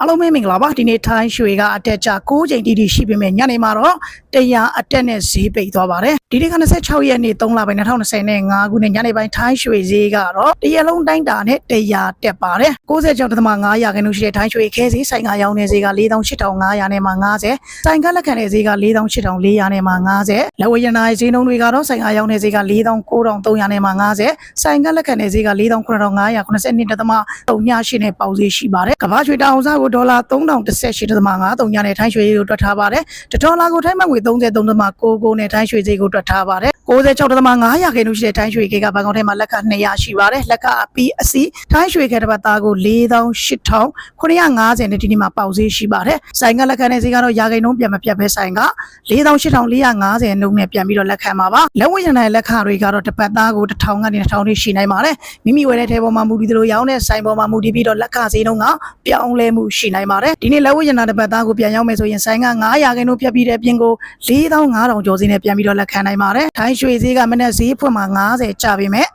အားလုံးပဲမင်္ဂလာပါဒီနေ့ထိုင်းရွှေကအတက်ကြ6ချိန်တီတီရှိပေမဲ့ညနေမှာတော့တရားအတက်နဲ့ဈေးပိတ်သွားပါတယ်ဒီနေ့က26ရက်နေ့3လပိုင်း2025ခုနှစ်ညနေပိုင်းထိုင်းရွှေဈေးကတော့တရက်လုံးတိုင်းတာနဲ့တရားတက်ပါတယ်96.5ရာခိုင်နှုန်းရှိတဲ့ထိုင်းရွှေခဲဈေးဆိုင်ကရောင်းနေဈေးက48,500နဲ့မှ50ဆိုင်ကလက်ခံတဲ့ဈေးက48,400နဲ့မှ50လက်ဝယ်ရနာဈေးနှုန်းတွေကတော့ဆိုင်ကရောင်းနေဈေးက49,300နဲ့မှ50ဆိုင်ကလက်ခံတဲ့ဈေးက49,592.3ညရှိနဲ့ပေါက်ဈေးရှိပါတယ်ကမ္ဘာရွှေတောင်စားကိုဒေါ်လာ3018.5ညနဲ့ထိုင်းရွှေဈေးကိုတွက်ထားပါတယ်တဒေါ်လာကိုထိုင်းမငွေ33.99နဲ့ထိုင်းရွှေဈေးကိုတွက်ထားပါတယ်96.5ရာခိုင်နှုန်းရှိတဲ့ထိုင်းရွှေခေကဘန်ကောက်ထဲမှာလက်ခ200ရှိပါတယ်လက်ကအပီးအစီထိုင်းရွှေခေတစ်ပတ်သားကို48,950နဲ့ဒီနေ့မှာပေါက်ဈေးရှိပါတယ်ဆိုင်ကလက်ခံတဲ့ဈေးကတော့ရာခိုင်နှုန်းပြန်မပြတ်ပဲဆိုင်က48,450နှုန်းနဲ့ပြန်ပြီးတော့လက်ခံပါပါလက်ဝတ်ရံတဲ့လက်ခတွေကတော့တစ်ပတ်သားကို1000ကနေ2000ထိရှိနိုင်ပါတယ်မိမိဝယ်တဲ့ထဲပေါ်မှာမူတည်သလိုရောင်းတဲ့ဆိုင်ပေါ်မှာမူတည်ပြီးတော့လက်ခဈေးနှုန်းကပြောင်းလဲမှုရှိနိုင်ပါတယ်ဒီနေ့လက်ဝတ်ရံတဲ့တစ်ပတ်သားကိုပြန်ရောက်မယ်ဆိုရင်ဆိုင်က900ရာခိုင်နှုန်းပြတ်ပြီးတဲ့အပြင်ကို4500ကျော်ဈေးနဲ့ပြန်ပြီးတော့လက်ခံနိုင်ပါတယ်ထိုင်းရွှေဈေးကမနေ့ဈေးဖွင့်မှာ90ကျပေမဲ့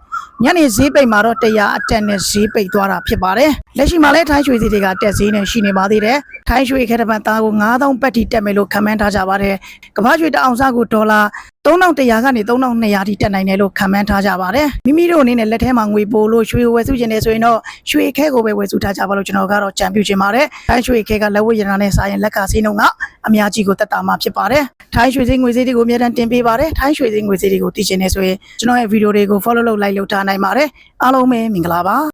ညနေဈေးပိတ်မှာတော့100အတက်နဲ့ဈေးပိတ်သွားတာဖြစ်ပါတယ်လက်ရှိမှာလည်းထိုင်းရွှေဈေးတွေကတက်ဈေးနဲ့ရှိနေပါသေးတယ်ထိုင်းရွှေခဲတစ်ပတ်သားကို9000ပတ်ထိတက်မယ်လို့ခန့်မှန်းထားကြပါတယ်ကမ္ဘာရွှေတအောင်စားကိုဒေါ်လာ 3100ကနေ3200ထိတက်နိုင်တယ်လို့ခန့်မှန်းထားကြပါတယ်မိမိတို့အနေနဲ့လက်ထဲမှာငွေပို့လို့ရွှေကိုဝယ်စုခြင်းနေဆိုရင်တော့ရွှေခဲကိုပဲဝယ်စုထားကြပါလို့ကျွန်တော်ကတော့ကြံပြုချင်ပါတယ်ထိုင်းရွှေခဲကလက်ဝတ်ရတနာနဲ့စာရင်လက်ကစင်းနှုန်းကအများကြီးကိုတက်တာမှာဖြစ်ပါတယ်ထိုင်းရွှေစင်းငွေစည်းတွေကိုအများတန်းတင်ပေးပါတယ်ထိုင်းရွှေစင်းငွေစည်းတွေကိုသိချင်နေဆိုရင်ကျွန်တော်ရဲ့ဗီဒီယိုတွေကို follow လုပ် like လုပ်ထားနိုင်ပါတယ်အားလုံးပဲမင်္ဂလာပါ